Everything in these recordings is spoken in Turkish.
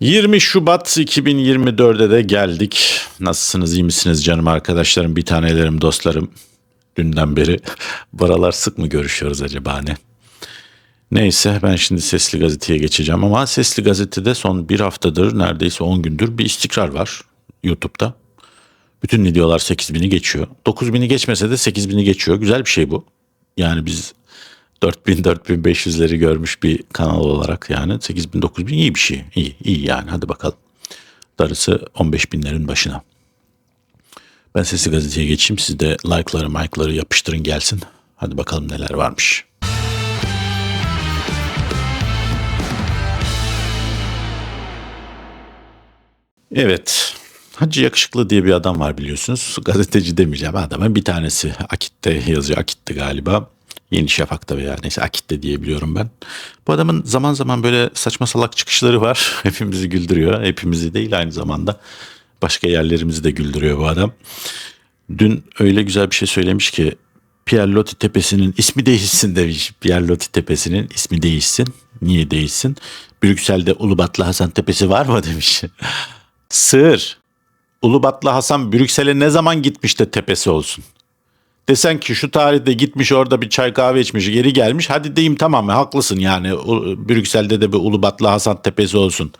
20 Şubat 2024'e de geldik. Nasılsınız, iyi misiniz canım arkadaşlarım, bir tanelerim, dostlarım? Dünden beri buralar sık mı görüşüyoruz acaba ne? Neyse ben şimdi Sesli Gazete'ye geçeceğim ama Sesli Gazete'de son bir haftadır neredeyse 10 gündür bir istikrar var YouTube'da. Bütün videolar 8000'i geçiyor. 9000'i geçmese de 8000'i geçiyor. Güzel bir şey bu. Yani biz 4000 4500'leri görmüş bir kanal olarak yani 8000 9000 iyi bir şey. İyi iyi yani hadi bakalım. Darısı 15 binlerin başına. Ben Sesli Gazete'ye geçeyim. Siz de like'ları mike'ları yapıştırın gelsin. Hadi bakalım neler varmış. Evet. Hacı Yakışıklı diye bir adam var biliyorsunuz. Gazeteci demeyeceğim adamın bir tanesi. Akit'te yazıyor. Akit'te galiba. Yeni Şafak'ta veya neyse Akit'te diye biliyorum ben. Bu adamın zaman zaman böyle saçma salak çıkışları var. Hepimizi güldürüyor. Hepimizi değil aynı zamanda. Başka yerlerimizi de güldürüyor bu adam. Dün öyle güzel bir şey söylemiş ki Pierre Loti Tepesi'nin ismi değişsin demiş. Pierre Loti Tepesi'nin ismi değişsin. Niye değişsin? Brüksel'de Ulubatlı Hasan Tepesi var mı demiş. Sığır. Ulubatlı Hasan Brüksel'e ne zaman gitmiş de tepesi olsun? Desen ki şu tarihte gitmiş orada bir çay kahve içmiş geri gelmiş. Hadi diyeyim tamam haklısın yani U- Brüksel'de de bir Ulubatlı Hasan Tepesi olsun.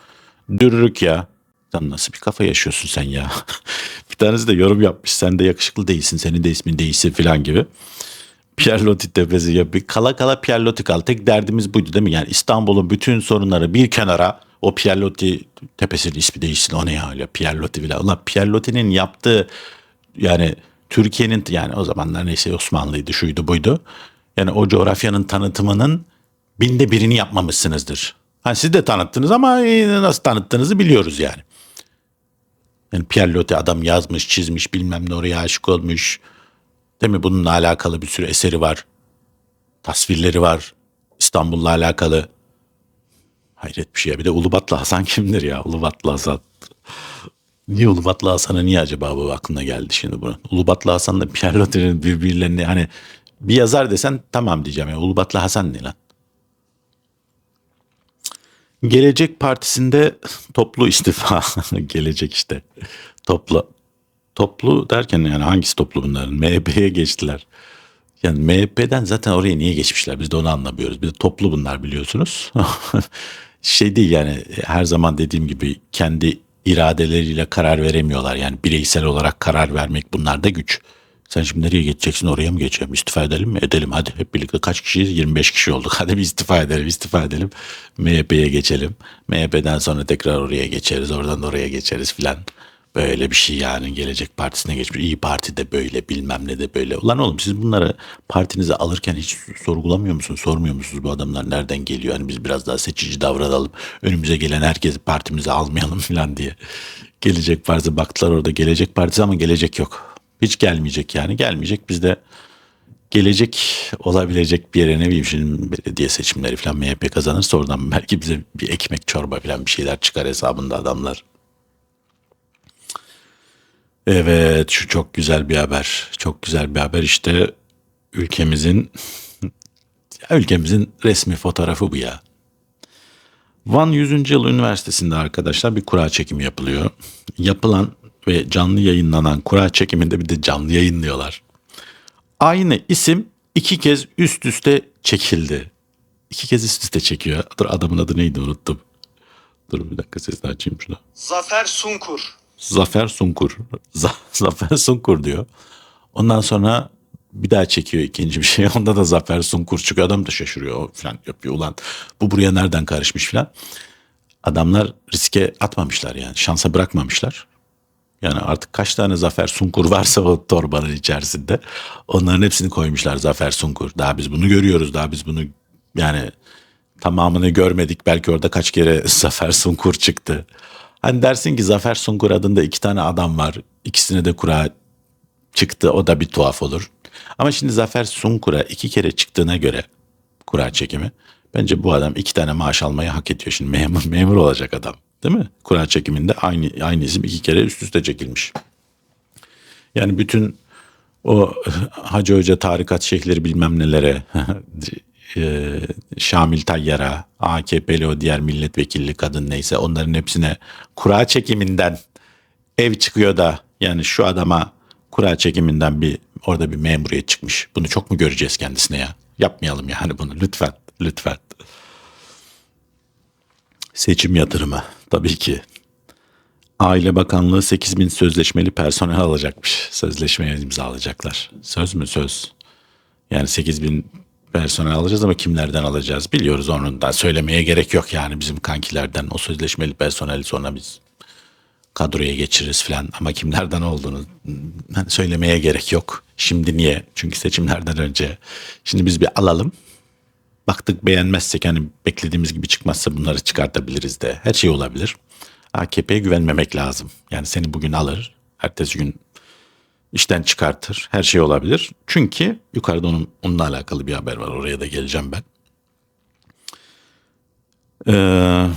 Dürürük ya. Sen nasıl bir kafa yaşıyorsun sen ya? bir tanesi de yorum yapmış. Sen de yakışıklı değilsin. Senin de ismin değilsin falan gibi. Pierre Loti tepesi ya bir kala kala Pierre Loti kal. Tek derdimiz buydu değil mi? Yani İstanbul'un bütün sorunları bir kenara o Pierre Loti tepesinin ismi değişsin. O ne ya öyle Pierre Loti bile. Ulan Pierre Loti'nin yaptığı yani Türkiye'nin yani o zamanlar neyse Osmanlıydı şuydu buydu. Yani o coğrafyanın tanıtımının binde birini yapmamışsınızdır. Hani siz de tanıttınız ama e, nasıl tanıttığınızı biliyoruz yani. Yani Pierre Loti adam yazmış, çizmiş, bilmem ne oraya aşık olmuş. Değil mi? Bununla alakalı bir sürü eseri var. Tasvirleri var. İstanbul'la alakalı. Hayret bir şey. Bir de Ulubatlı Hasan kimdir ya? Ulubatlı Hasan. Niye Ulubatlı Hasan'a niye acaba bu aklına geldi şimdi bunu? Ulubatlı Hasan'la Pierre Loti'nin birbirlerini hani bir yazar desen tamam diyeceğim. ya Ulubatlı Hasan ne lan? Gelecek Partisi'nde toplu istifa. Gelecek işte. Toplu. Toplu derken yani hangisi toplu bunların? MHP'ye geçtiler. Yani MHP'den zaten oraya niye geçmişler? Biz de onu anlamıyoruz. Bir de toplu bunlar biliyorsunuz. şey değil yani her zaman dediğim gibi kendi iradeleriyle karar veremiyorlar. Yani bireysel olarak karar vermek bunlar da güç. Sen şimdi nereye geçeceksin oraya mı geçeceğim? İstifa edelim mi? Edelim hadi hep birlikte kaç kişiyiz? 25 kişi olduk. Hadi bir istifa edelim istifa edelim. MHP'ye geçelim. MHP'den sonra tekrar oraya geçeriz. Oradan da oraya geçeriz filan. Böyle bir şey yani Gelecek Partisi'ne geçmiş. İyi Parti de böyle bilmem ne de böyle. Ulan oğlum siz bunları partinize alırken hiç sorgulamıyor musunuz? Sormuyor musunuz bu adamlar nereden geliyor? Hani biz biraz daha seçici davranalım. Önümüze gelen herkesi partimize almayalım falan diye. Gelecek Partisi baktılar orada Gelecek Partisi ama gelecek yok. Hiç gelmeyecek yani gelmeyecek. Biz de gelecek olabilecek bir yere ne bileyim şimdi belediye seçimleri falan MHP kazanırsa oradan belki bize bir ekmek çorba falan bir şeyler çıkar hesabında adamlar. Evet şu çok güzel bir haber. Çok güzel bir haber işte ülkemizin ülkemizin resmi fotoğrafı bu ya. Van 100. Yıl Üniversitesi'nde arkadaşlar bir kura çekimi yapılıyor. Yapılan ve canlı yayınlanan kura çekiminde bir de canlı yayınlıyorlar. Aynı isim iki kez üst üste çekildi. İki kez üst üste çekiyor. Dur adamın adı neydi unuttum. Dur bir dakika sesini açayım şunu. Zafer Sunkur. Zafer Sunkur. Zafer Sunkur diyor. Ondan sonra bir daha çekiyor ikinci bir şey. Onda da Zafer Sunkur çıkıyor. Adam da şaşırıyor falan yapıyor. Ulan bu buraya nereden karışmış falan. Adamlar riske atmamışlar yani. Şansa bırakmamışlar. Yani artık kaç tane Zafer Sunkur varsa o torbanın içerisinde onların hepsini koymuşlar Zafer Sunkur. Daha biz bunu görüyoruz. Daha biz bunu yani tamamını görmedik. Belki orada kaç kere Zafer Sunkur çıktı. Hani dersin ki Zafer Sunkur adında iki tane adam var. İkisine de kura çıktı. O da bir tuhaf olur. Ama şimdi Zafer Sunkur'a iki kere çıktığına göre kura çekimi. Bence bu adam iki tane maaş almayı hak ediyor. Şimdi memur, memur olacak adam. Değil mi? Kura çekiminde aynı, aynı isim iki kere üst üste çekilmiş. Yani bütün o Hacı Hoca tarikat şeyhleri bilmem nelere e, Şamil Tayyar'a, AKP'li o diğer milletvekilli kadın neyse onların hepsine kura çekiminden ev çıkıyor da yani şu adama kura çekiminden bir orada bir memuriyet çıkmış. Bunu çok mu göreceğiz kendisine ya? Yapmayalım yani bunu lütfen lütfen. Seçim yatırımı tabii ki. Aile Bakanlığı 8 bin sözleşmeli personel alacakmış. Sözleşmeye imzalayacaklar. Söz mü söz? Yani 8 bin personel alacağız ama kimlerden alacağız biliyoruz onun da söylemeye gerek yok yani bizim kankilerden o sözleşmeli personeli sonra biz kadroya geçiririz falan ama kimlerden olduğunu söylemeye gerek yok. Şimdi niye? Çünkü seçimlerden önce. Şimdi biz bir alalım. Baktık beğenmezsek hani beklediğimiz gibi çıkmazsa bunları çıkartabiliriz de. Her şey olabilir. AKP'ye güvenmemek lazım. Yani seni bugün alır, ertesi gün işten çıkartır. Her şey olabilir. Çünkü yukarıda onun, onunla alakalı bir haber var. Oraya da geleceğim ben. Ee,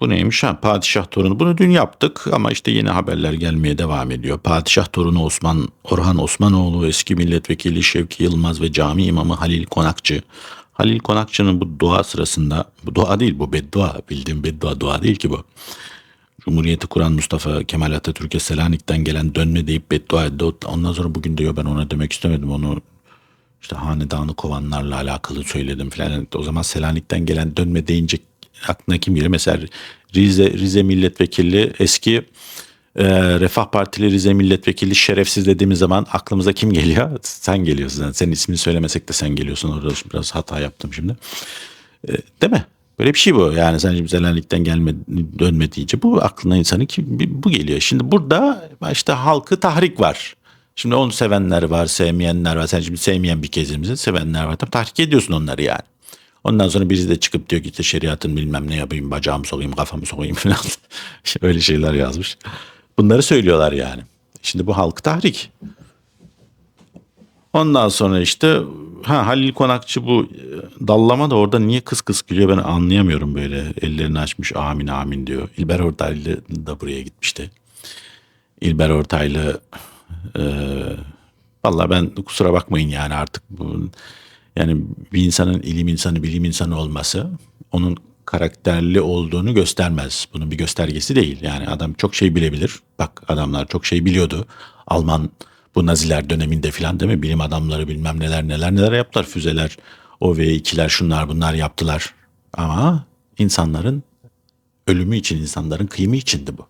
bu neymiş ha? Padişah torunu. Bunu dün yaptık ama işte yeni haberler gelmeye devam ediyor. Padişah torunu Osman Orhan Osmanoğlu, eski milletvekili Şevki Yılmaz ve cami imamı Halil Konakçı. Halil Konakçı'nın bu dua sırasında, bu dua değil bu beddua, bildiğim beddua dua değil ki bu. Cumhuriyeti kuran Mustafa Kemal Atatürk'e Selanik'ten gelen dönme deyip beddua etti. Ondan sonra bugün diyor ben ona demek istemedim onu işte hanedanı kovanlarla alakalı söyledim filan. O zaman Selanik'ten gelen dönme deyince aklına kim gelir? Mesela Rize, Rize milletvekili eski e, Refah Partili Rize milletvekili şerefsiz dediğimiz zaman aklımıza kim geliyor? Sen geliyorsun. Yani senin ismini söylemesek de sen geliyorsun. Orada biraz hata yaptım şimdi. E, değil mi? Böyle bir şey bu. Yani sen şimdi Selanik'ten gelme, dönme bu aklına insanın ki bu geliyor. Şimdi burada işte halkı tahrik var. Şimdi onu sevenler var, sevmeyenler var. Sen şimdi sevmeyen bir kezimizin sevenler var. Tabii tahrik ediyorsun onları yani. Ondan sonra birisi de çıkıp diyor ki işte şeriatın bilmem ne yapayım, bacağımı sokayım, kafamı sokayım falan. Öyle şeyler yazmış. Bunları söylüyorlar yani. Şimdi bu halk tahrik. Ondan sonra işte ha Halil Konakçı bu e, dallama da orada niye kıs kıs gülüyor ben anlayamıyorum böyle. Ellerini açmış amin amin diyor. İlber Ortaylı da buraya gitmişti. İlber Ortaylı e, vallahi ben kusura bakmayın yani artık bu yani bir insanın ilim insanı, bilim insanı olması onun karakterli olduğunu göstermez. Bunun bir göstergesi değil. Yani adam çok şey bilebilir. Bak adamlar çok şey biliyordu. Alman bu Naziler döneminde filan değil mi? Bilim adamları bilmem neler neler neler yaptılar. Füzeler, o ve ikiler şunlar bunlar yaptılar. Ama insanların ölümü için, insanların kıyımı içindi bu.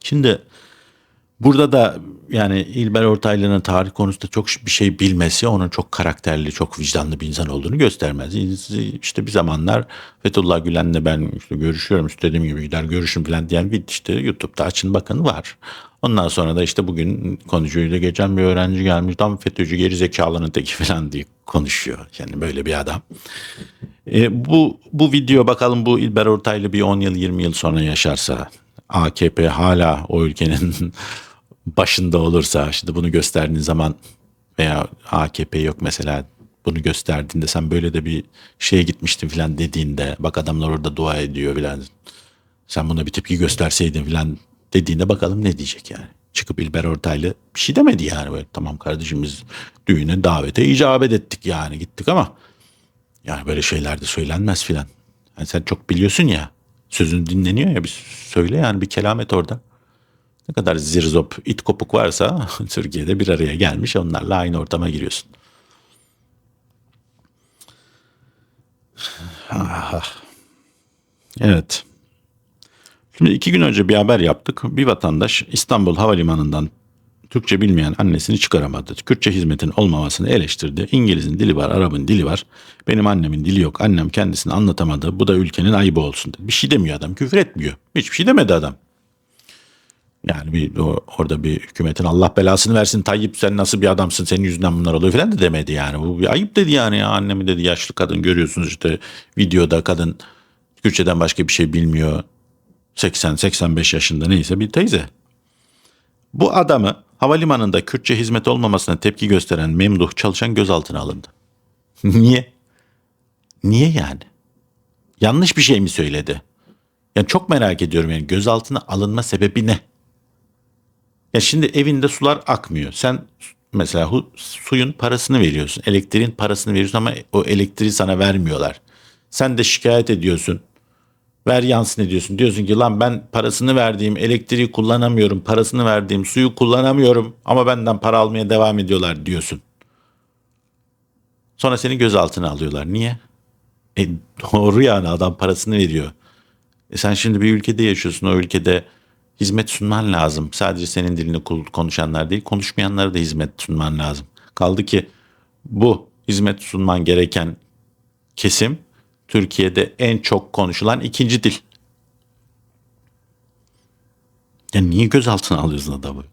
Şimdi Burada da yani İlber Ortaylı'nın tarih konusunda çok bir şey bilmesi onun çok karakterli, çok vicdanlı bir insan olduğunu göstermez. İşte bir zamanlar Fethullah Gülen'le ben işte görüşüyorum istediğim gibi gider görüşün falan diyen bir işte YouTube'da açın bakın var. Ondan sonra da işte bugün konuşuyor. Geçen bir öğrenci gelmiş tam FETÖ'cü geri zekalının teki falan diye konuşuyor. Yani böyle bir adam. E, bu, bu video bakalım bu İlber Ortaylı bir 10 yıl 20 yıl sonra yaşarsa AKP hala o ülkenin başında olursa işte bunu gösterdiğin zaman veya AKP yok mesela bunu gösterdiğinde sen böyle de bir şeye gitmiştin filan dediğinde bak adamlar orada dua ediyor filan sen buna bir tepki gösterseydin filan dediğinde bakalım ne diyecek yani. Çıkıp İlber Ortaylı bir şey demedi yani böyle tamam kardeşim biz düğüne davete icabet ettik yani gittik ama yani böyle şeyler de söylenmez filan. Yani sen çok biliyorsun ya sözün dinleniyor ya bir söyle yani bir kelamet orada. Ne kadar zirzop, it kopuk varsa Türkiye'de bir araya gelmiş onlarla aynı ortama giriyorsun. Evet. Şimdi iki gün önce bir haber yaptık. Bir vatandaş İstanbul Havalimanı'ndan Türkçe bilmeyen annesini çıkaramadı. Kürtçe hizmetin olmamasını eleştirdi. İngiliz'in dili var, Arap'ın dili var. Benim annemin dili yok. Annem kendisini anlatamadı. Bu da ülkenin ayıbı olsun. Bir şey demiyor adam. Küfür etmiyor. Hiçbir şey demedi adam. Yani bir orada bir hükümetin Allah belasını versin Tayyip sen nasıl bir adamsın senin yüzünden bunlar oluyor falan da demedi yani. Bu bir ayıp dedi yani ya annemi dedi yaşlı kadın görüyorsunuz işte videoda kadın Kürtçeden başka bir şey bilmiyor. 80-85 yaşında neyse bir teyze. Bu adamı havalimanında Kürtçe hizmet olmamasına tepki gösteren Memduh Çalışan gözaltına alındı. Niye? Niye yani? Yanlış bir şey mi söyledi? Yani çok merak ediyorum yani gözaltına alınma sebebi ne? Ya şimdi evinde sular akmıyor. Sen mesela suyun parasını veriyorsun. Elektriğin parasını veriyorsun ama o elektriği sana vermiyorlar. Sen de şikayet ediyorsun. Ver yansın ediyorsun. Diyorsun ki lan ben parasını verdiğim elektriği kullanamıyorum. Parasını verdiğim suyu kullanamıyorum. Ama benden para almaya devam ediyorlar diyorsun. Sonra seni gözaltına alıyorlar. Niye? E, doğru yani adam parasını veriyor. E sen şimdi bir ülkede yaşıyorsun. O ülkede hizmet sunman lazım. Sadece senin dilini konuşanlar değil, konuşmayanlara da hizmet sunman lazım. Kaldı ki bu hizmet sunman gereken kesim Türkiye'de en çok konuşulan ikinci dil. Ya niye gözaltına alıyorsun adamı?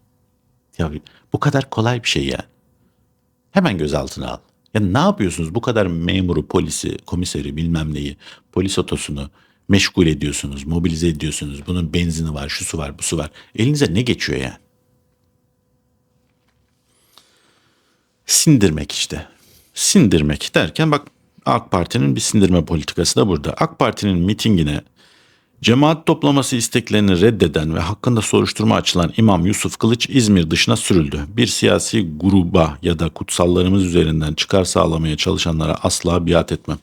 Ya bu kadar kolay bir şey yani. Hemen gözaltına al. Ya ne yapıyorsunuz? Bu kadar memuru, polisi, komiseri bilmem neyi, polis otosunu meşgul ediyorsunuz, mobilize ediyorsunuz. Bunun benzini var, şusu var, busu var. Elinize ne geçiyor yani? Sindirmek işte. Sindirmek derken bak AK Parti'nin bir sindirme politikası da burada. AK Parti'nin mitingine Cemaat toplaması isteklerini reddeden ve hakkında soruşturma açılan İmam Yusuf Kılıç İzmir dışına sürüldü. Bir siyasi gruba ya da kutsallarımız üzerinden çıkar sağlamaya çalışanlara asla biat etmem.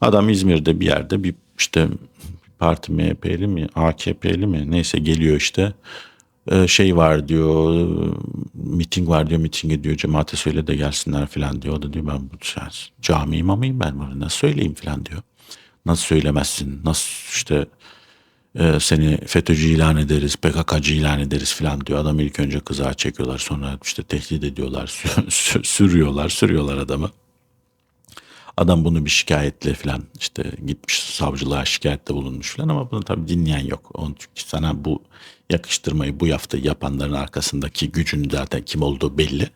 Adam İzmir'de bir yerde bir işte parti MHP'li mi AKP'li mi neyse geliyor işte Ee, şey var diyor miting var diyor mitinge diyor cemaate söyle de gelsinler falan diyor. O da diyor ben bu yani cami imamıyım ben bunu nasıl söyleyeyim falan diyor. Nasıl söylemezsin nasıl işte e, seni FETÖ'cü ilan ederiz, PKK'cı ilan ederiz falan diyor. Adam ilk önce kızağa çekiyorlar sonra işte tehdit ediyorlar, sü- sü- sürüyorlar, sürüyorlar adamı. Adam bunu bir şikayetle falan işte gitmiş savcılığa şikayette bulunmuş falan ama bunu tabii dinleyen yok. Onun çünkü sana bu yakıştırmayı bu yaptı yapanların arkasındaki gücün zaten kim olduğu belli.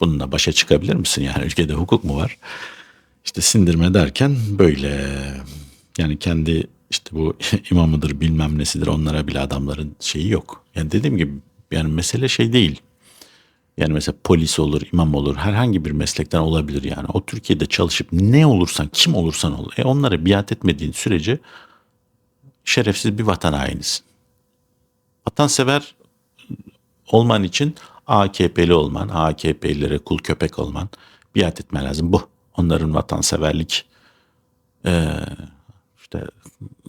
Bununla başa çıkabilir misin? Yani ülkede hukuk mu var? İşte sindirme derken böyle yani kendi işte bu imamıdır bilmem nesidir onlara bile adamların şeyi yok. Yani dediğim gibi yani mesele şey değil. Yani mesela polis olur, imam olur, herhangi bir meslekten olabilir yani. O Türkiye'de çalışıp ne olursan, kim olursan ol. E onlara biat etmediğin sürece şerefsiz bir vatan hainisin. Vatansever olman için AKP'li olman, AKP'lilere kul köpek olman, biat etmen lazım. Bu. Onların vatanseverlik işte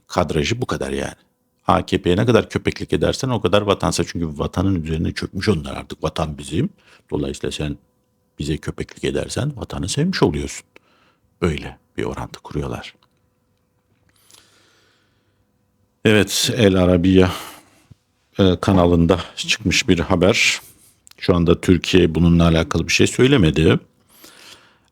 kadrajı bu kadar yani. AKP'ye ne kadar köpeklik edersen o kadar vatansa çünkü vatanın üzerine çökmüş onlar artık vatan bizim. Dolayısıyla sen bize köpeklik edersen vatanı sevmiş oluyorsun. Böyle bir orantı kuruyorlar. Evet El Arabiya e, kanalında çıkmış bir haber. Şu anda Türkiye bununla alakalı bir şey söylemedi.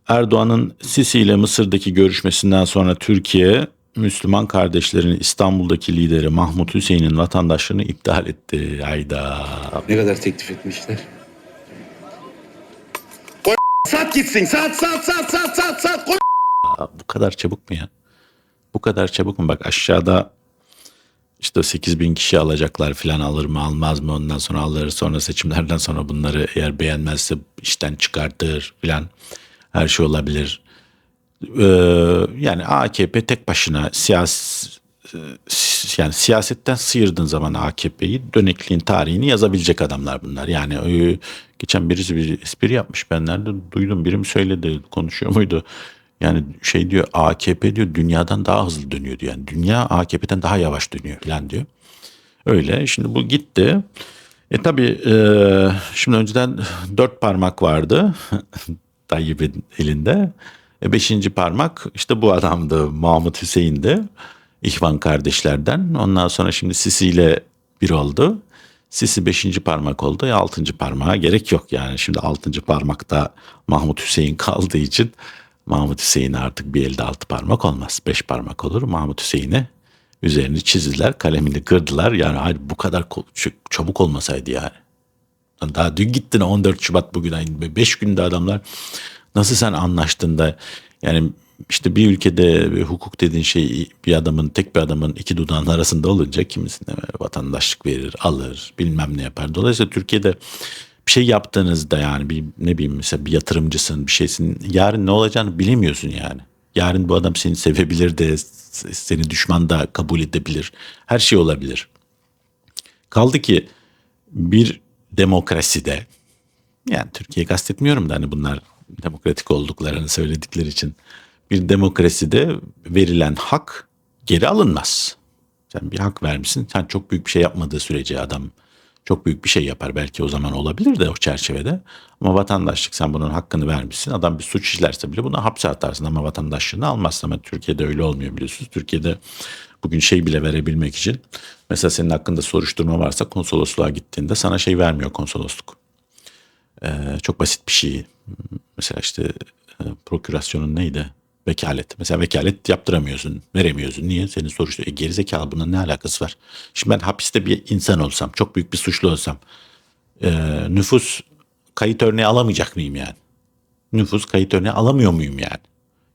Erdoğan'ın Sisi ile Mısır'daki görüşmesinden sonra Türkiye Müslüman kardeşlerin İstanbul'daki lideri Mahmut Hüseyin'in vatandaşlığını iptal etti. Hayda. Ne kadar teklif etmişler? Sat gitsin. Sat sat sat sat sat sat. Koy. Bu kadar çabuk mu ya? Bu kadar çabuk mu? Bak aşağıda işte 8 bin kişi alacaklar filan alır mı almaz mı ondan sonra alır sonra seçimlerden sonra bunları eğer beğenmezse işten çıkartır filan her şey olabilir. Ee, yani AKP tek başına siyasi yani siyasetten sıyırdığın zaman AKP'yi dönekliğin tarihini yazabilecek adamlar bunlar. Yani e, geçen birisi bir espri yapmış ben nerede duydum biri mi söyledi konuşuyor muydu? Yani şey diyor AKP diyor dünyadan daha hızlı dönüyor diyor. Yani dünya AKP'den daha yavaş dönüyor falan diyor. Öyle şimdi bu gitti. E tabi e, şimdi önceden dört parmak vardı Tayyip'in elinde. E, beşinci parmak işte bu adamdı Mahmut Hüseyin'di. İhvan kardeşlerden. Ondan sonra şimdi Sisi ile bir oldu. Sisi beşinci parmak oldu. Ya altıncı parmağa gerek yok yani. Şimdi altıncı parmakta Mahmut Hüseyin kaldığı için Mahmut Hüseyin'e artık bir elde altı parmak olmaz. Beş parmak olur. Mahmut Hüseyin'e üzerini çizdiler. Kalemini kırdılar. Yani hayır, bu kadar çabuk olmasaydı yani. Daha dün gittin 14 Şubat bugün ayın 5 günde adamlar nasıl sen anlaştın da yani işte bir ülkede hukuk dediğin şey bir adamın tek bir adamın iki dudağın arasında olunca kimisine vatandaşlık verir alır bilmem ne yapar. Dolayısıyla Türkiye'de bir şey yaptığınızda yani bir ne bileyim mesela bir yatırımcısın bir şeysin yarın ne olacağını bilemiyorsun yani. Yarın bu adam seni sevebilir de seni düşman da kabul edebilir. Her şey olabilir. Kaldı ki bir demokraside Yani Türkiye'yi kastetmiyorum da hani bunlar demokratik olduklarını söyledikleri için bir demokraside verilen hak geri alınmaz. Sen bir hak vermişsin. Sen çok büyük bir şey yapmadığı sürece adam çok büyük bir şey yapar. Belki o zaman olabilir de o çerçevede. Ama vatandaşlık sen bunun hakkını vermişsin. Adam bir suç işlerse bile buna hapse atarsın ama vatandaşlığını almazsın. Ama Türkiye'de öyle olmuyor biliyorsunuz. Türkiye'de bugün şey bile verebilmek için mesela senin hakkında soruşturma varsa konsolosluğa gittiğinde sana şey vermiyor konsolosluk. Ee, çok basit bir şey. Mesela işte e, prokürasyonun neydi? Vekalet. Mesela vekalet yaptıramıyorsun, veremiyorsun. Niye? Senin soruştur. E, gerizekalı bunun ne alakası var? Şimdi ben hapiste bir insan olsam, çok büyük bir suçlu olsam e, nüfus kayıt örneği alamayacak mıyım yani? Nüfus kayıt örneği alamıyor muyum yani?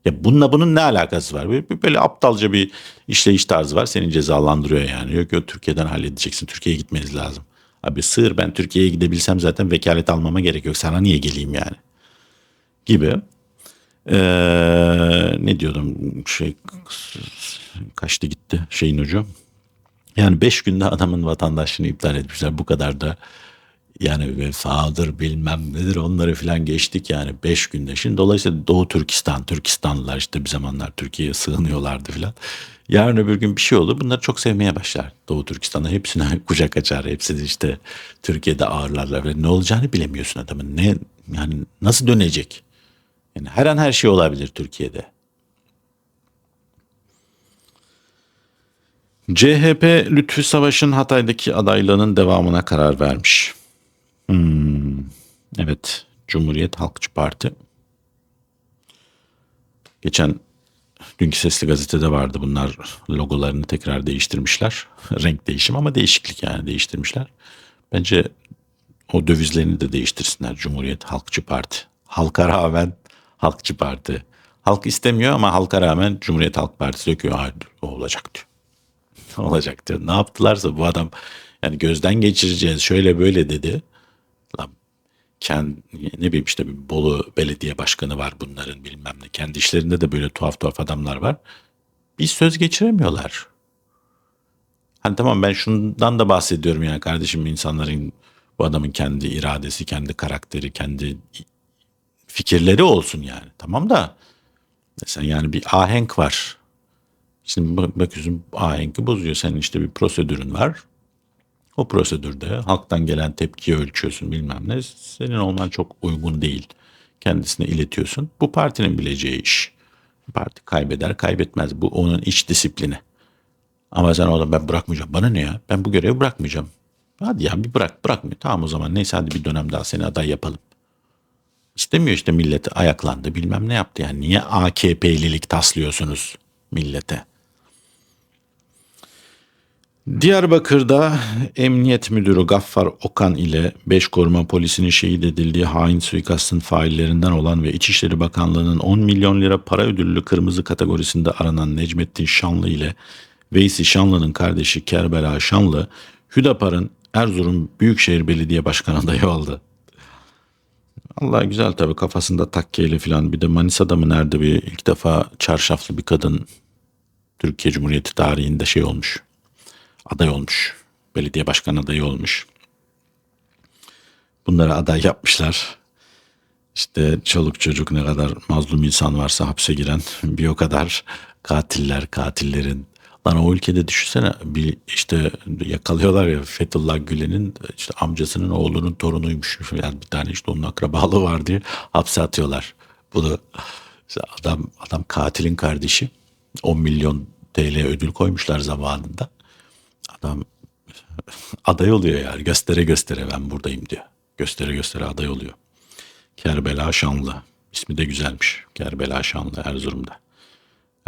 Ya bununla bunun ne alakası var? Böyle, böyle aptalca bir işleyiş tarzı var. Seni cezalandırıyor yani. Yok yok Türkiye'den halledeceksin. Türkiye'ye gitmeniz lazım. Abi sığır ben Türkiye'ye gidebilsem zaten vekalet almama gerek yok. Sana niye geleyim yani? Gibi. Ee, ne diyordum şey kaçtı gitti şeyin ucu. Yani beş günde adamın vatandaşlığını iptal etmişler. Bu kadar da yani vefadır bilmem nedir onları filan geçtik yani beş günde. Şimdi dolayısıyla Doğu Türkistan, Türkistanlılar işte bir zamanlar Türkiye'ye sığınıyorlardı filan. Yarın öbür gün bir şey olur bunları çok sevmeye başlar Doğu Türkistan'da. Hepsine kucak açar. Hepsi de işte Türkiye'de ağırlarlar. Ve ne olacağını bilemiyorsun adamın. Ne yani nasıl dönecek? Yani her an her şey olabilir Türkiye'de. CHP Lütfü Savaş'ın Hatay'daki adaylığının devamına karar vermiş. Hmm, evet, Cumhuriyet Halkçı Parti. Geçen dünkü Sesli Gazete'de vardı bunlar logolarını tekrar değiştirmişler. Renk değişim ama değişiklik yani değiştirmişler. Bence o dövizlerini de değiştirsinler Cumhuriyet Halkçı Parti. Halka rağmen Halkçı Parti. Halk istemiyor ama halka rağmen Cumhuriyet Halk Partisi diyor ki "Hayır, o olacak diyor. olacak diyor. Ne yaptılarsa bu adam yani gözden geçireceğiz şöyle böyle dedi. Lan kendi, ne bileyim işte bir Bolu belediye başkanı var bunların bilmem ne. Kendi işlerinde de böyle tuhaf tuhaf adamlar var. Bir söz geçiremiyorlar. Hani tamam ben şundan da bahsediyorum yani kardeşim insanların bu adamın kendi iradesi, kendi karakteri, kendi fikirleri olsun yani. Tamam da sen yani bir ahenk var. Şimdi bak- bakıyorsun ahenki bozuyor. Senin işte bir prosedürün var. O prosedürde halktan gelen tepkiyi ölçüyorsun bilmem ne. Senin olman çok uygun değil. Kendisine iletiyorsun. Bu partinin bileceği iş. Parti kaybeder kaybetmez. Bu onun iç disiplini. Ama sen oğlum ben bırakmayacağım. Bana ne ya? Ben bu görevi bırakmayacağım. Hadi ya bir bırak bırakmıyor. Tamam o zaman neyse hadi bir dönem daha seni aday yapalım. İstemiyor işte millet ayaklandı bilmem ne yaptı yani. Niye AKP'lilik taslıyorsunuz millete? Diyarbakır'da Emniyet Müdürü Gaffar Okan ile 5 koruma polisinin şehit edildiği hain suikastın faillerinden olan ve İçişleri Bakanlığı'nın 10 milyon lira para ödüllü kırmızı kategorisinde aranan Necmettin Şanlı ile Veysi Şanlı'nın kardeşi Kerbela Şanlı, Hüdapar'ın Erzurum Büyükşehir Belediye Başkanı adayı oldu. Allah güzel tabii kafasında takkeyle falan bir de Manisa'da mı nerede bir ilk defa çarşaflı bir kadın Türkiye Cumhuriyeti tarihinde şey olmuş aday olmuş. Belediye başkan adayı olmuş. Bunları aday yapmışlar. İşte çoluk çocuk ne kadar mazlum insan varsa hapse giren bir o kadar katiller, katillerin. Lan o ülkede düşünsene bir işte yakalıyorlar ya Fethullah Gülen'in işte amcasının oğlunun torunuymuş. Yani bir tane işte onun akrabalığı var diye hapse atıyorlar. Bunu işte adam adam katilin kardeşi 10 milyon TL ödül koymuşlar zamanında. Adam aday oluyor yani. Göstere göstere ben buradayım diyor. Göstere göstere aday oluyor. Kerbela Şanlı. İsmi de güzelmiş. Kerbela Şanlı Erzurum'da.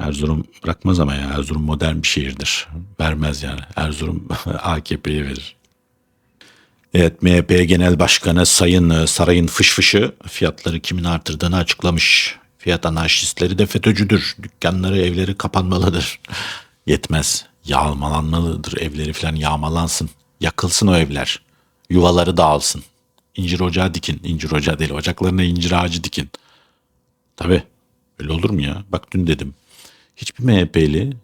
Erzurum bırakmaz ama ya. Erzurum modern bir şehirdir. Vermez yani. Erzurum AKP'ye verir. Evet MHP Genel Başkanı Sayın e, Sarayın Fışfışı fiyatları kimin artırdığını açıklamış. Fiyat anarşistleri de FETÖ'cüdür. Dükkanları, evleri kapanmalıdır. Yetmez. Yağmalanmalıdır. Evleri falan yağmalansın. Yakılsın o evler. Yuvaları dağılsın. İncir ocağı dikin. İncir ocağı değil. Ocaklarına incir ağacı dikin. Tabii. Öyle olur mu ya? Bak dün dedim. Hiçbir MHP'li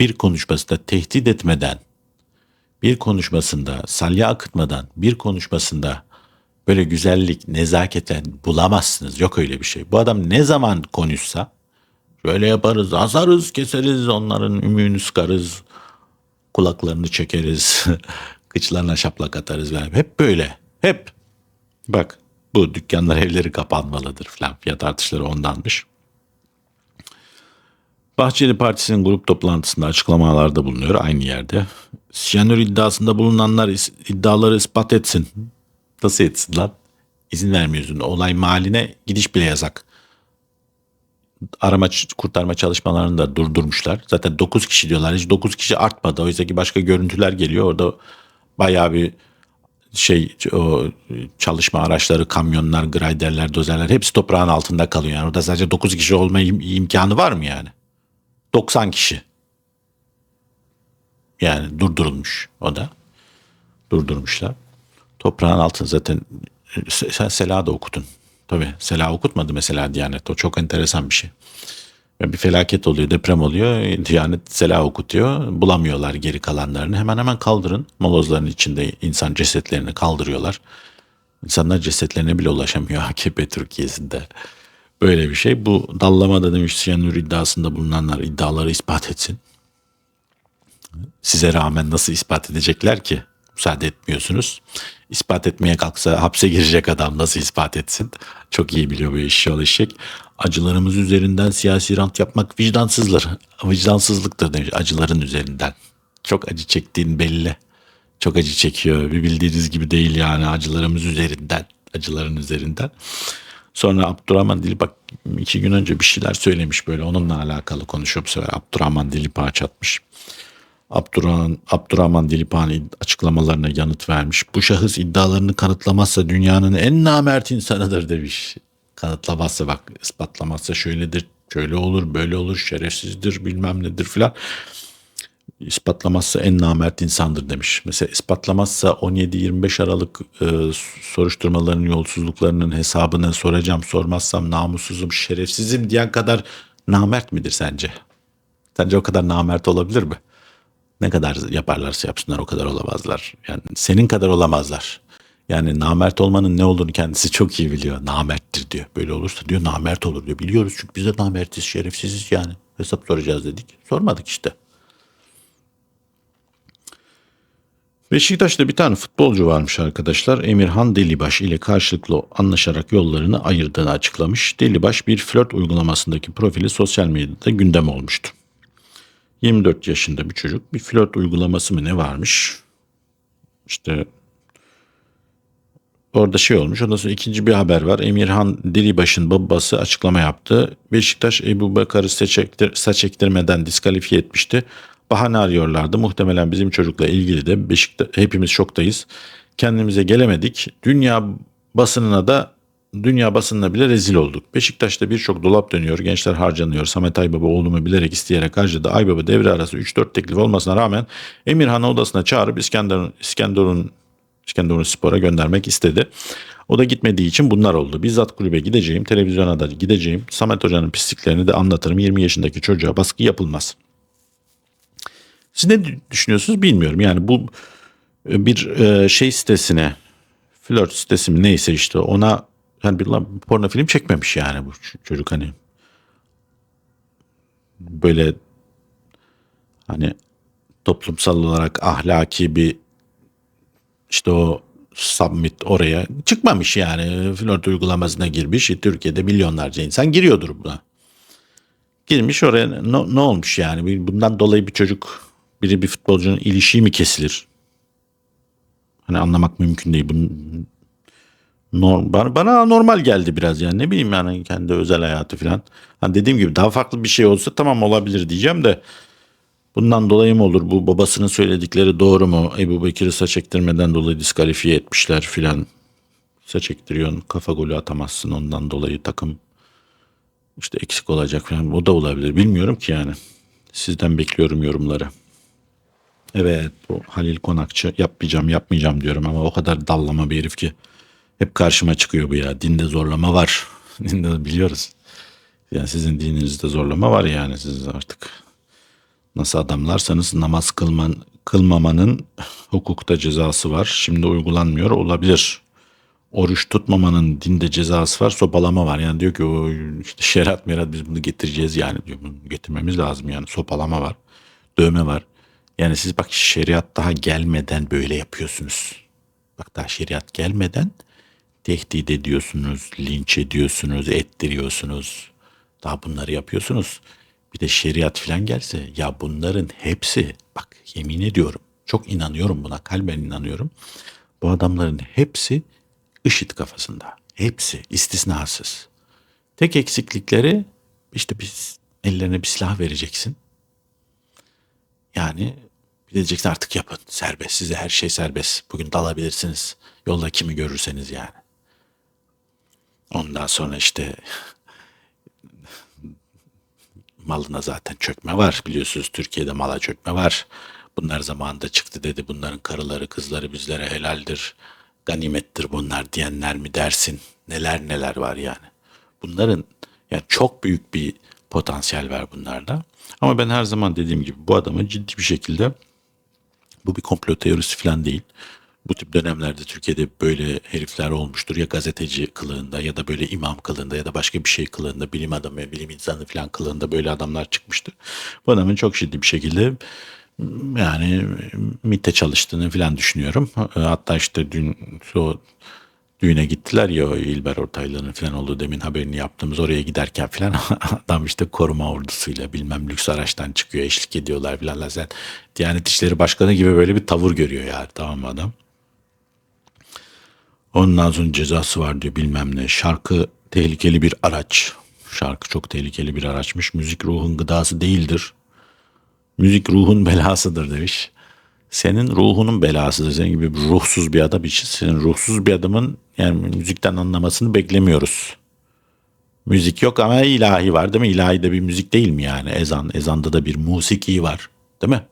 bir konuşmasında tehdit etmeden, bir konuşmasında salya akıtmadan, bir konuşmasında böyle güzellik, nezaketen bulamazsınız. Yok öyle bir şey. Bu adam ne zaman konuşsa şöyle yaparız, asarız, keseriz, onların ümüğünü sıkarız, kulaklarını çekeriz, kıçlarına şaplak atarız. Yani hep böyle, hep. Bak bu dükkanlar evleri kapanmalıdır falan fiyat artışları ondanmış. Bahçeli Partisi'nin grup toplantısında açıklamalarda bulunuyor aynı yerde. Siyanür iddiasında bulunanlar iddiaları ispat etsin. Nasıl etsin lan? İzin vermiyorsun. Olay mahalline gidiş bile yasak. Arama kurtarma çalışmalarını da durdurmuşlar. Zaten 9 kişi diyorlar. Hiç 9 kişi artmadı. Oysa ki başka görüntüler geliyor. Orada bayağı bir şey o çalışma araçları, kamyonlar, graderler, dozerler hepsi toprağın altında kalıyor. Yani orada sadece 9 kişi olma im- imkanı var mı yani? 90 kişi. Yani durdurulmuş o da. Durdurmuşlar. Toprağın altında zaten e, sen Sela da okudun. Tabii Sela okutmadı mesela Diyanet. O çok enteresan bir şey. Bir felaket oluyor, deprem oluyor. Diyanet Sela okutuyor. Bulamıyorlar geri kalanlarını. Hemen hemen kaldırın. Molozların içinde insan cesetlerini kaldırıyorlar. İnsanlar cesetlerine bile ulaşamıyor AKP Türkiye'sinde. Böyle bir şey. Bu dallamada demiş siyanür iddiasında bulunanlar iddiaları ispat etsin. Size rağmen nasıl ispat edecekler ki? Müsaade etmiyorsunuz. İspat etmeye kalksa hapse girecek adam nasıl ispat etsin? Çok iyi biliyor bu işi eşek. Acılarımız üzerinden siyasi rant yapmak vicdansızlar. Vicdansızlıktır demiş acıların üzerinden. Çok acı çektiğin belli. Çok acı çekiyor. Bir bildiğiniz gibi değil yani acılarımız üzerinden. Acıların üzerinden. Sonra Abdurrahman Dilip bak iki gün önce bir şeyler söylemiş böyle onunla alakalı konuşuyor bu sefer. Abdurrahman Dilip'e çatmış. Abdurrahman, Abdurrahman Dilipani açıklamalarına yanıt vermiş. Bu şahıs iddialarını kanıtlamazsa dünyanın en namert insanıdır demiş. Kanıtlamazsa bak ispatlamazsa şöyledir, şöyle olur, böyle olur, şerefsizdir, bilmem nedir filan. İspatlamazsa en namert insandır demiş. Mesela ispatlamazsa 17-25 Aralık e, soruşturmalarının yolsuzluklarının hesabını soracağım, sormazsam namussuzum, şerefsizim diyen kadar namert midir sence? Sence o kadar namert olabilir mi? Ne kadar yaparlarsa yapsınlar o kadar olamazlar. Yani senin kadar olamazlar. Yani namert olmanın ne olduğunu kendisi çok iyi biliyor. Namerttir diyor. Böyle olursa diyor namert olur diyor. Biliyoruz çünkü biz de namertiz, şerefsiziz yani. Hesap soracağız dedik. Sormadık işte. Beşiktaş'ta bir tane futbolcu varmış arkadaşlar. Emirhan Delibaş ile karşılıklı anlaşarak yollarını ayırdığını açıklamış. Delibaş bir flört uygulamasındaki profili sosyal medyada gündem olmuştu. 24 yaşında bir çocuk bir flört uygulaması mı ne varmış? İşte orada şey olmuş. Ondan sonra ikinci bir haber var. Emirhan Dilibaş'ın babası açıklama yaptı. Beşiktaş Ebu Bakar'ı saç ektirmeden diskalifiye etmişti. Bahane arıyorlardı. Muhtemelen bizim çocukla ilgili de Beşiktaş hepimiz şoktayız. Kendimize gelemedik. Dünya basınına da dünya basınına bile rezil olduk. Beşiktaş'ta birçok dolap dönüyor. Gençler harcanıyor. Samet Aybaba oğlumu bilerek isteyerek harcadı. Aybaba devre arası 3-4 teklif olmasına rağmen Emirhan'ı odasına çağırıp İskenderun, İskenderun, İskenderun Spor'a göndermek istedi. O da gitmediği için bunlar oldu. Bizzat kulübe gideceğim, televizyona da gideceğim. Samet Hoca'nın pisliklerini de anlatırım. 20 yaşındaki çocuğa baskı yapılmaz. Siz ne düşünüyorsunuz bilmiyorum. Yani bu e, bir e, şey sitesine, flört sitesi mi neyse işte ona yani bir porno film çekmemiş yani bu çocuk hani. Böyle hani toplumsal olarak ahlaki bir işte o submit oraya çıkmamış yani. Flört uygulamasına girmiş. Türkiye'de milyonlarca insan giriyordur buna. Girmiş oraya ne, ne olmuş yani? Bundan dolayı bir çocuk biri bir futbolcunun ilişiği mi kesilir hani anlamak mümkün değil bunun Norm, bana, bana normal geldi biraz yani ne bileyim yani kendi özel hayatı falan. Hani dediğim gibi daha farklı bir şey olsa tamam olabilir diyeceğim de bundan dolayı mı olur bu babasının söyledikleri doğru mu? Ebu Bekir'i saç ektirmeden dolayı diskalifiye etmişler filan. Saç ektiriyorsun kafa golü atamazsın ondan dolayı takım işte eksik olacak falan o da olabilir bilmiyorum ki yani. Sizden bekliyorum yorumları. Evet bu Halil Konakçı yapmayacağım yapmayacağım diyorum ama o kadar dallama bir herif ki. Hep karşıma çıkıyor bu ya. Dinde zorlama var. Dinde biliyoruz. Yani sizin dininizde zorlama var yani siz artık. Nasıl adamlarsanız namaz kılman, kılmamanın hukukta cezası var. Şimdi uygulanmıyor olabilir. oruç tutmamanın dinde cezası var, sopalama var. Yani diyor ki o işte şeriat merat biz bunu getireceğiz yani diyor. Bunu getirmemiz lazım yani sopalama var, dövme var. Yani siz bak şeriat daha gelmeden böyle yapıyorsunuz. Bak daha şeriat gelmeden tehdit ediyorsunuz, linç ediyorsunuz, ettiriyorsunuz. Daha bunları yapıyorsunuz. Bir de şeriat falan gelse ya bunların hepsi bak yemin ediyorum çok inanıyorum buna kalben inanıyorum. Bu adamların hepsi IŞİD kafasında. Hepsi istisnasız. Tek eksiklikleri işte biz ellerine bir silah vereceksin. Yani bir artık yapın serbest size her şey serbest. Bugün dalabilirsiniz yolda kimi görürseniz yani. Ondan sonra işte malına zaten çökme var. Biliyorsunuz Türkiye'de mala çökme var. Bunlar zamanında çıktı dedi. Bunların karıları kızları bizlere helaldir. Ganimettir bunlar diyenler mi dersin? Neler neler var yani. Bunların yani çok büyük bir potansiyel var bunlarda. Ama ben her zaman dediğim gibi bu adamı ciddi bir şekilde bu bir komplo teorisi falan değil. Bu tip dönemlerde Türkiye'de böyle herifler olmuştur ya gazeteci kılığında ya da böyle imam kılığında ya da başka bir şey kılığında bilim adamı, bilim insanı falan kılığında böyle adamlar çıkmıştır. Bu adamın çok ciddi bir şekilde yani MIT'e çalıştığını falan düşünüyorum. Hatta işte dün o düğüne gittiler ya İlber Ortaylı'nın falan olduğu demin haberini yaptığımız oraya giderken falan adam işte koruma ordusuyla bilmem lüks araçtan çıkıyor eşlik ediyorlar falan. Sen Diyanet İşleri Başkanı gibi böyle bir tavır görüyor yani tamam mı adam? Ondan sonra cezası var diyor bilmem ne. Şarkı tehlikeli bir araç. Şarkı çok tehlikeli bir araçmış. Müzik ruhun gıdası değildir. Müzik ruhun belasıdır demiş. Senin ruhunun belasıdır. Senin gibi ruhsuz bir adam için senin ruhsuz bir adamın yani müzikten anlamasını beklemiyoruz. Müzik yok ama ilahi var değil mi? İlahi de bir müzik değil mi yani? Ezan, ezanda da bir musiki var değil mi?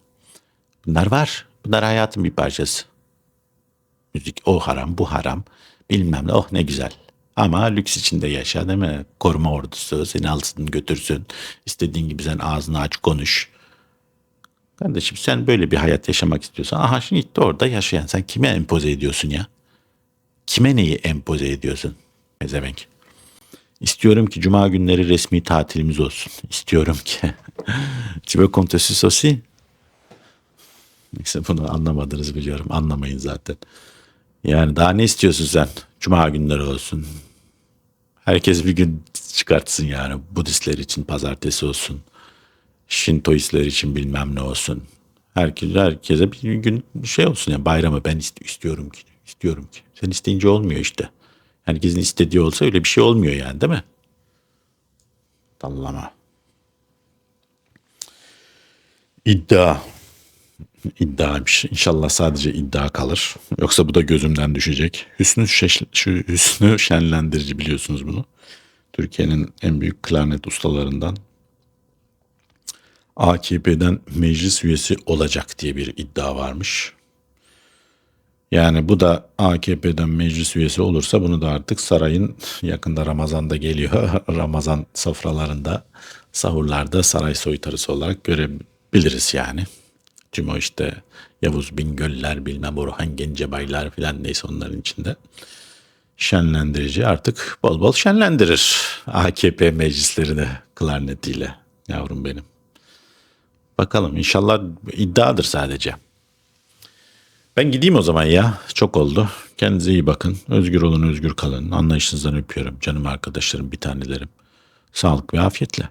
Bunlar var. Bunlar hayatın bir parçası. Müzik o haram bu haram bilmem ne oh ne güzel. Ama lüks içinde yaşa değil mi? Koruma ordusu seni alsın götürsün. İstediğin gibi sen ağzını aç konuş. Kardeşim sen böyle bir hayat yaşamak istiyorsan aha şimdi gitti orada yaşayan sen kime empoze ediyorsun ya? Kime neyi empoze ediyorsun? Ezevenk. İstiyorum ki cuma günleri resmi tatilimiz olsun. İstiyorum ki. te suce aussi? Neyse bunu anlamadınız biliyorum. Anlamayın zaten. Yani daha ne istiyorsun sen? Cuma günleri olsun. Herkes bir gün çıkartsın yani. Budistler için pazartesi olsun. Şintoistler için bilmem ne olsun. Herkes, herkese bir gün şey olsun yani bayramı ben ist- istiyorum ki. istiyorum ki. Sen isteyince olmuyor işte. Herkesin istediği olsa öyle bir şey olmuyor yani değil mi? Dallama. İddia. İddiaymış. İnşallah sadece iddia kalır. Yoksa bu da gözümden düşecek. Hüsnü, Şeş, şu Hüsnü Şenlendirici biliyorsunuz bunu. Türkiye'nin en büyük klarnet ustalarından. AKP'den meclis üyesi olacak diye bir iddia varmış. Yani bu da AKP'den meclis üyesi olursa bunu da artık sarayın yakında Ramazan'da geliyor. Ramazan sofralarında, sahurlarda saray soytarısı olarak görebiliriz yani. Tüm o işte Yavuz Bingöller, bilmem Orhan Gencebaylar filan neyse onların içinde şenlendirici artık bol bol şenlendirir AKP meclislerini klarnetiyle yavrum benim. Bakalım inşallah iddiadır sadece. Ben gideyim o zaman ya. Çok oldu. Kendinize iyi bakın. Özgür olun, özgür kalın. Anlayışınızdan öpüyorum. Canım arkadaşlarım, bir tanelerim. Sağlık ve afiyetle.